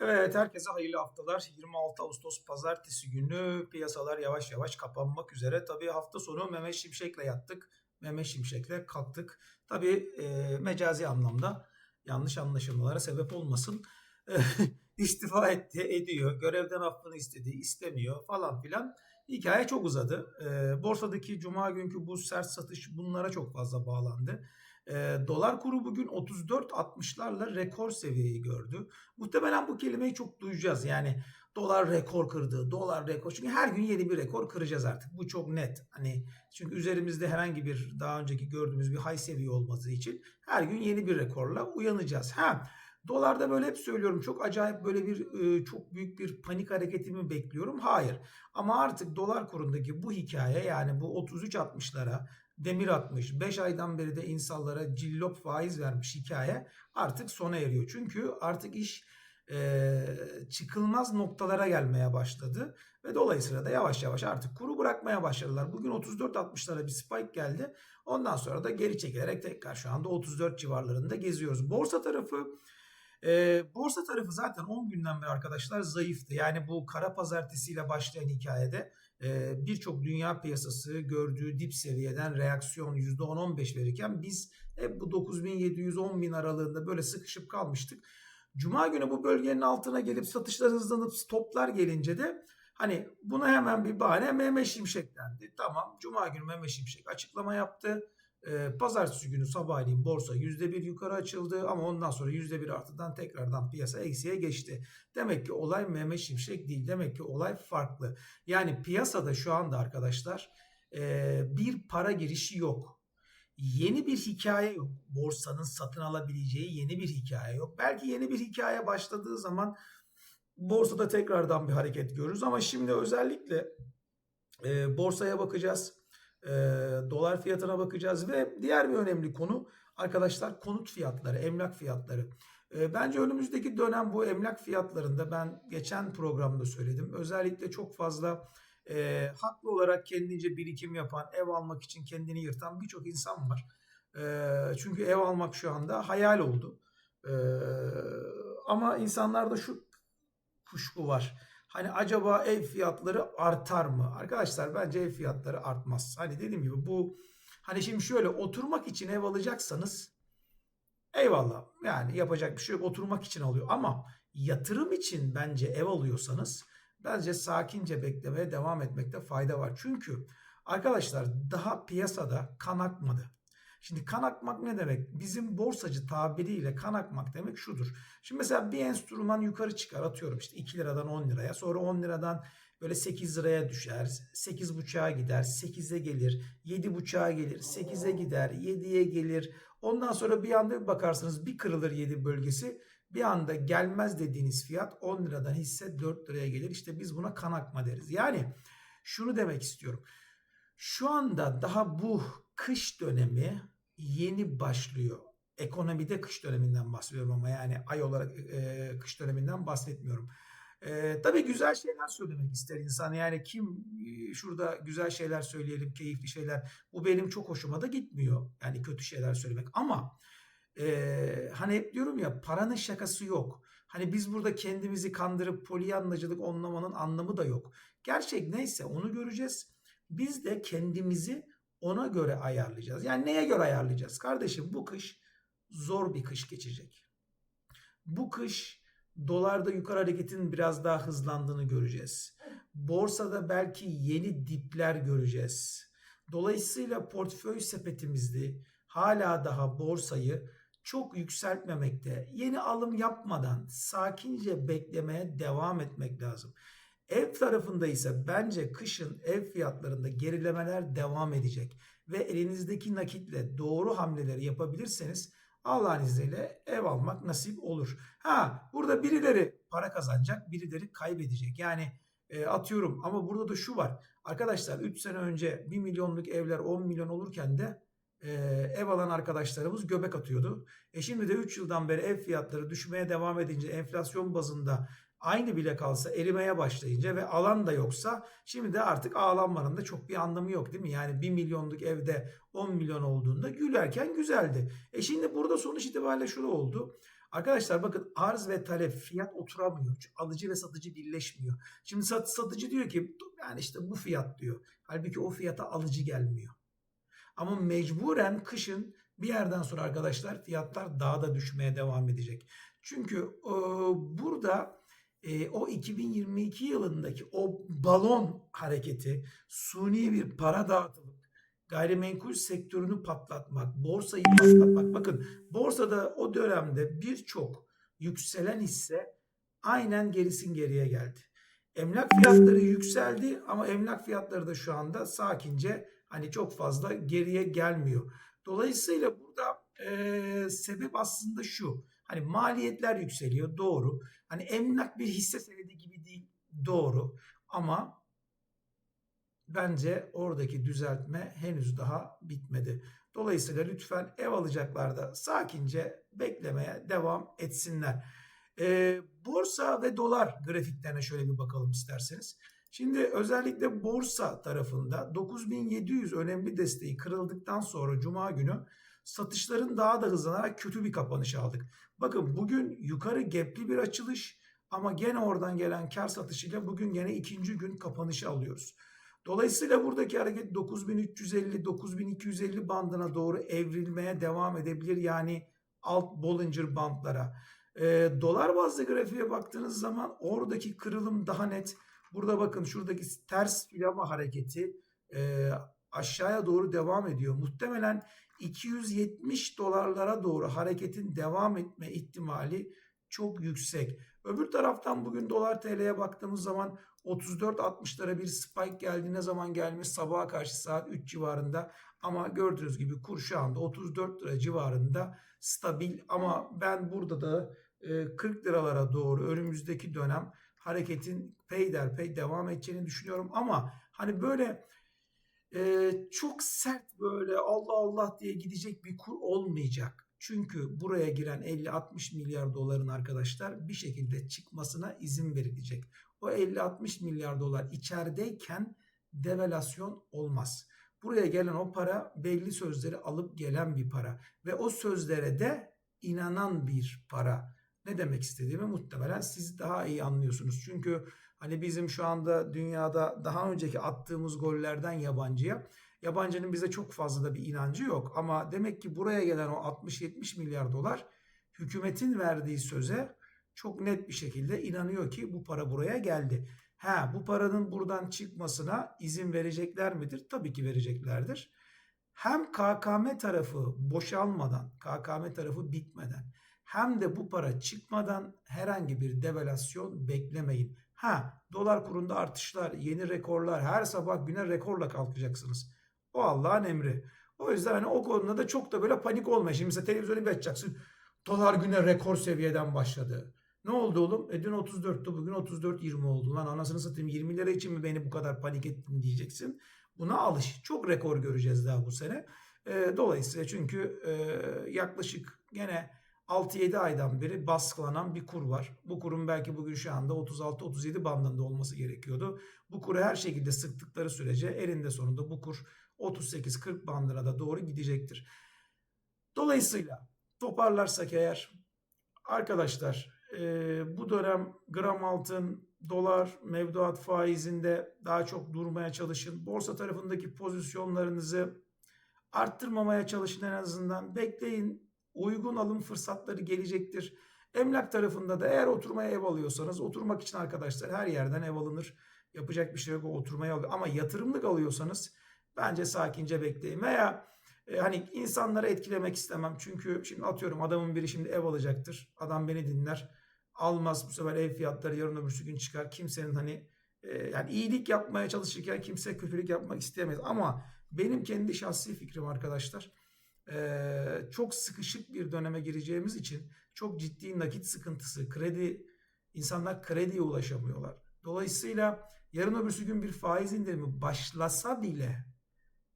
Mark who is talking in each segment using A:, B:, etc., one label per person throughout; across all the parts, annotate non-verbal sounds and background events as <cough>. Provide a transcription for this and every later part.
A: Evet, herkese hayırlı haftalar. 26 Ağustos Pazartesi günü piyasalar yavaş yavaş kapanmak üzere. Tabii hafta sonu Mehmet Şimşek'le yattık. Mehmet Şimşek'le kalktık. Tabii e, mecazi anlamda yanlış anlaşılmalara sebep olmasın. <laughs> İstifa etti, ediyor. Görevden affını istedi, istemiyor falan filan. Hikaye çok uzadı. E, borsadaki cuma günkü bu sert satış bunlara çok fazla bağlandı. E, dolar kuru bugün 34.60'larla rekor seviyeyi gördü. Muhtemelen bu kelimeyi çok duyacağız. Yani dolar rekor kırdı, dolar rekor. Çünkü her gün yeni bir rekor kıracağız artık. Bu çok net. Hani çünkü üzerimizde herhangi bir daha önceki gördüğümüz bir high seviye olması için her gün yeni bir rekorla uyanacağız. Ha Dolarda böyle hep söylüyorum çok acayip böyle bir e, çok büyük bir panik hareketimi bekliyorum. Hayır. Ama artık dolar kurundaki bu hikaye yani bu 33.60'lara demir atmış 5 aydan beri de insanlara cillop faiz vermiş hikaye artık sona eriyor. Çünkü artık iş e, çıkılmaz noktalara gelmeye başladı ve dolayısıyla da yavaş yavaş artık kuru bırakmaya başladılar. Bugün 34.60'lara bir spike geldi. Ondan sonra da geri çekilerek tekrar şu anda 34 civarlarında geziyoruz. Borsa tarafı e, borsa tarafı zaten 10 günden beri arkadaşlar zayıftı. Yani bu kara pazartesiyle başlayan hikayede e, birçok dünya piyasası gördüğü dip seviyeden reaksiyon %10-15 verirken biz hep bu 9700-10 bin aralığında böyle sıkışıp kalmıştık. Cuma günü bu bölgenin altına gelip satışlar hızlanıp stoplar gelince de hani buna hemen bir bahane Mehmet Şimşek dendi. Tamam Cuma günü Mehmet Şimşek açıklama yaptı. E, pazartesi günü sabahleyin borsa %1 yukarı açıldı ama ondan sonra %1 artıdan tekrardan piyasa eksiye geçti. Demek ki olay Mehmet Şimşek değil. Demek ki olay farklı. Yani piyasada şu anda arkadaşlar e, bir para girişi yok. Yeni bir hikaye yok. Borsanın satın alabileceği yeni bir hikaye yok. Belki yeni bir hikaye başladığı zaman borsada tekrardan bir hareket görürüz ama şimdi özellikle e, borsaya bakacağız e, dolar fiyatına bakacağız ve diğer bir önemli konu arkadaşlar konut fiyatları, emlak fiyatları. E, bence önümüzdeki dönem bu emlak fiyatlarında ben geçen programda söyledim. Özellikle çok fazla e, haklı olarak kendince birikim yapan, ev almak için kendini yırtan birçok insan var. E, çünkü ev almak şu anda hayal oldu. E, ama insanlarda şu kuşku var Hani acaba ev fiyatları artar mı? Arkadaşlar bence ev fiyatları artmaz. Hani dediğim gibi bu hani şimdi şöyle oturmak için ev alacaksanız eyvallah. Yani yapacak bir şey yok. Oturmak için alıyor. Ama yatırım için bence ev alıyorsanız bence sakince beklemeye devam etmekte fayda var. Çünkü arkadaşlar daha piyasada kan akmadı. Şimdi kan akmak ne demek? Bizim borsacı tabiriyle kan akmak demek şudur. Şimdi mesela bir enstrüman yukarı çıkar atıyorum işte 2 liradan 10 liraya sonra 10 liradan böyle 8 liraya düşer 8.5'a gider 8'e gelir 7.5'a gelir 8'e gider 7'ye gelir. Ondan sonra bir anda bir bakarsınız bir kırılır 7 bölgesi. Bir anda gelmez dediğiniz fiyat 10 liradan hisse 4 liraya gelir. İşte biz buna kan akma deriz. Yani şunu demek istiyorum. Şu anda daha bu kış dönemi yeni başlıyor. Ekonomide kış döneminden bahsediyorum ama yani ay olarak e, kış döneminden bahsetmiyorum. E, tabii güzel şeyler söylemek ister insan. Yani kim e, şurada güzel şeyler söyleyelim, keyifli şeyler. Bu benim çok hoşuma da gitmiyor. Yani kötü şeyler söylemek. Ama e, hani hep diyorum ya paranın şakası yok. Hani biz burada kendimizi kandırıp polyanlacılık onlamanın anlamı da yok. Gerçek neyse onu göreceğiz. Biz de kendimizi ona göre ayarlayacağız. Yani neye göre ayarlayacağız? Kardeşim bu kış zor bir kış geçecek. Bu kış dolarda yukarı hareketin biraz daha hızlandığını göreceğiz. Borsada belki yeni dipler göreceğiz. Dolayısıyla portföy sepetimizde hala daha borsayı çok yükseltmemekte, yeni alım yapmadan sakince beklemeye devam etmek lazım. Ev tarafında ise bence kışın ev fiyatlarında gerilemeler devam edecek ve elinizdeki nakitle doğru hamleleri yapabilirseniz Allah'ın izniyle ev almak nasip olur. Ha burada birileri para kazanacak, birileri kaybedecek. Yani e, atıyorum ama burada da şu var. Arkadaşlar 3 sene önce 1 milyonluk evler 10 milyon olurken de e, ev alan arkadaşlarımız göbek atıyordu. E şimdi de 3 yıldan beri ev fiyatları düşmeye devam edince enflasyon bazında aynı bile kalsa erimeye başlayınca ve alan da yoksa şimdi de artık ağlanmanın da çok bir anlamı yok değil mi? Yani 1 milyonluk evde 10 milyon olduğunda gülerken güzeldi. E şimdi burada sonuç itibariyle şu oldu. Arkadaşlar bakın arz ve talep fiyat oturamıyor. Çünkü alıcı ve satıcı birleşmiyor. Şimdi sat, satıcı diyor ki yani işte bu fiyat diyor. Halbuki o fiyata alıcı gelmiyor. Ama mecburen kışın bir yerden sonra arkadaşlar fiyatlar daha da düşmeye devam edecek. Çünkü e, burada e, o 2022 yılındaki o balon hareketi suni bir para dağıtılıp gayrimenkul sektörünü patlatmak, borsayı patlatmak. Bakın borsada o dönemde birçok yükselen hisse aynen gerisin geriye geldi. Emlak fiyatları yükseldi ama emlak fiyatları da şu anda sakince hani çok fazla geriye gelmiyor. Dolayısıyla burada e, sebep aslında şu. Hani maliyetler yükseliyor doğru. Hani emlak bir hisse senedi gibi değil doğru. Ama bence oradaki düzeltme henüz daha bitmedi. Dolayısıyla lütfen ev alacaklarda sakince beklemeye devam etsinler. E, borsa ve dolar grafiklerine şöyle bir bakalım isterseniz. Şimdi özellikle borsa tarafında 9700 önemli desteği kırıldıktan sonra cuma günü satışların daha da hızlanarak kötü bir kapanış aldık. Bakın bugün yukarı gepli bir açılış ama gene oradan gelen kar satışıyla bugün gene ikinci gün kapanışı alıyoruz. Dolayısıyla buradaki hareket 9350-9250 bandına doğru evrilmeye devam edebilir. Yani alt Bollinger bandlara. E, dolar bazlı grafiğe baktığınız zaman oradaki kırılım daha net. Burada bakın şuradaki ters filama hareketi e, aşağıya doğru devam ediyor. Muhtemelen 270 dolarlara doğru hareketin devam etme ihtimali çok yüksek. Öbür taraftan bugün dolar TL'ye baktığımız zaman 34.60'lara bir spike geldi. Ne zaman gelmiş? Sabaha karşı saat 3 civarında. Ama gördüğünüz gibi kur şu anda 34 lira civarında stabil. Ama ben burada da 40 liralara doğru önümüzdeki dönem hareketin peyderpey devam edeceğini düşünüyorum. Ama hani böyle e, çok sert böyle Allah Allah diye gidecek bir kur olmayacak. Çünkü buraya giren 50-60 milyar doların arkadaşlar bir şekilde çıkmasına izin verilecek. O 50-60 milyar dolar içerideyken devalüasyon olmaz. Buraya gelen o para belli sözleri alıp gelen bir para ve o sözlere de inanan bir para. Ne demek istediğimi muhtemelen siz daha iyi anlıyorsunuz. Çünkü hani bizim şu anda dünyada daha önceki attığımız gollerden yabancıya yabancının bize çok fazla da bir inancı yok. Ama demek ki buraya gelen o 60-70 milyar dolar hükümetin verdiği söze çok net bir şekilde inanıyor ki bu para buraya geldi. Ha bu paranın buradan çıkmasına izin verecekler midir? Tabii ki vereceklerdir. Hem KKM tarafı boşalmadan, KKM tarafı bitmeden hem de bu para çıkmadan herhangi bir devalüasyon beklemeyin. Ha dolar kurunda artışlar, yeni rekorlar, her sabah güne rekorla kalkacaksınız. O Allah'ın emri. O yüzden hani o konuda da çok da böyle panik olmayın. Şimdi mesela televizyonu bir açacaksın. Dolar güne rekor seviyeden başladı. Ne oldu oğlum? E dün 34'tü bugün 34-20 oldu. Lan anasını satayım 20 lira için mi beni bu kadar panik ettin diyeceksin. Buna alış. Çok rekor göreceğiz daha bu sene. E, dolayısıyla çünkü e, yaklaşık gene 6-7 aydan beri baskılanan bir kur var. Bu kurun belki bugün şu anda 36-37 bandında olması gerekiyordu. Bu kuru her şekilde sıktıkları sürece elinde sonunda bu kur 38-40 bandına da doğru gidecektir. Dolayısıyla toparlarsak eğer arkadaşlar e, bu dönem gram altın, dolar, mevduat faizinde daha çok durmaya çalışın. Borsa tarafındaki pozisyonlarınızı arttırmamaya çalışın en azından. Bekleyin uygun alım fırsatları gelecektir. Emlak tarafında da eğer oturmaya ev alıyorsanız oturmak için arkadaşlar her yerden ev alınır. Yapacak bir şey yok oturmaya alıyor. Ama yatırımlık alıyorsanız bence sakince bekleyin. Veya e, hani insanları etkilemek istemem. Çünkü şimdi atıyorum adamın biri şimdi ev alacaktır. Adam beni dinler. Almaz bu sefer ev fiyatları yarın öbür gün çıkar. Kimsenin hani e, yani iyilik yapmaya çalışırken kimse kötülük yapmak isteyemez. Ama benim kendi şahsi fikrim arkadaşlar çok sıkışık bir döneme gireceğimiz için çok ciddi nakit sıkıntısı, kredi, insanlar krediye ulaşamıyorlar. Dolayısıyla yarın öbürsü gün bir faiz indirimi başlasa bile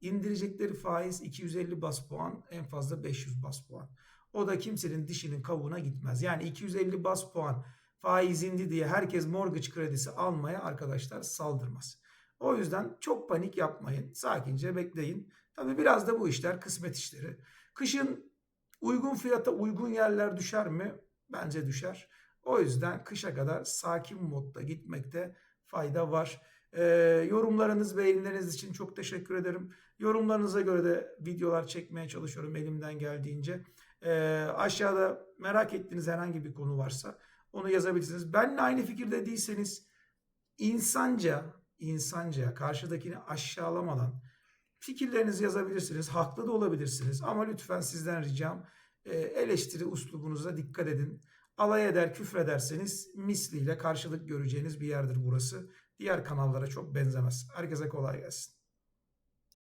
A: indirecekleri faiz 250 bas puan en fazla 500 bas puan. O da kimsenin dişinin kavuğuna gitmez. Yani 250 bas puan faiz indi diye herkes mortgage kredisi almaya arkadaşlar saldırmaz. O yüzden çok panik yapmayın. Sakince bekleyin. Tabi biraz da bu işler kısmet işleri. Kışın uygun fiyata uygun yerler düşer mi? bence düşer. O yüzden kışa kadar sakin modda gitmekte fayda var. Ee, yorumlarınız, beğenileriniz için çok teşekkür ederim. Yorumlarınıza göre de videolar çekmeye çalışıyorum elimden geldiğince. Ee, aşağıda merak ettiğiniz herhangi bir konu varsa onu yazabilirsiniz. Benle aynı fikirde değilseniz insanca, insanca karşıdakini aşağılamadan fikirlerinizi yazabilirsiniz. Haklı da olabilirsiniz. Ama lütfen sizden ricam e, eleştiri uslubunuza dikkat edin. Alay eder, küfrederseniz misliyle karşılık göreceğiniz bir yerdir burası. Diğer kanallara çok benzemez. Herkese kolay gelsin.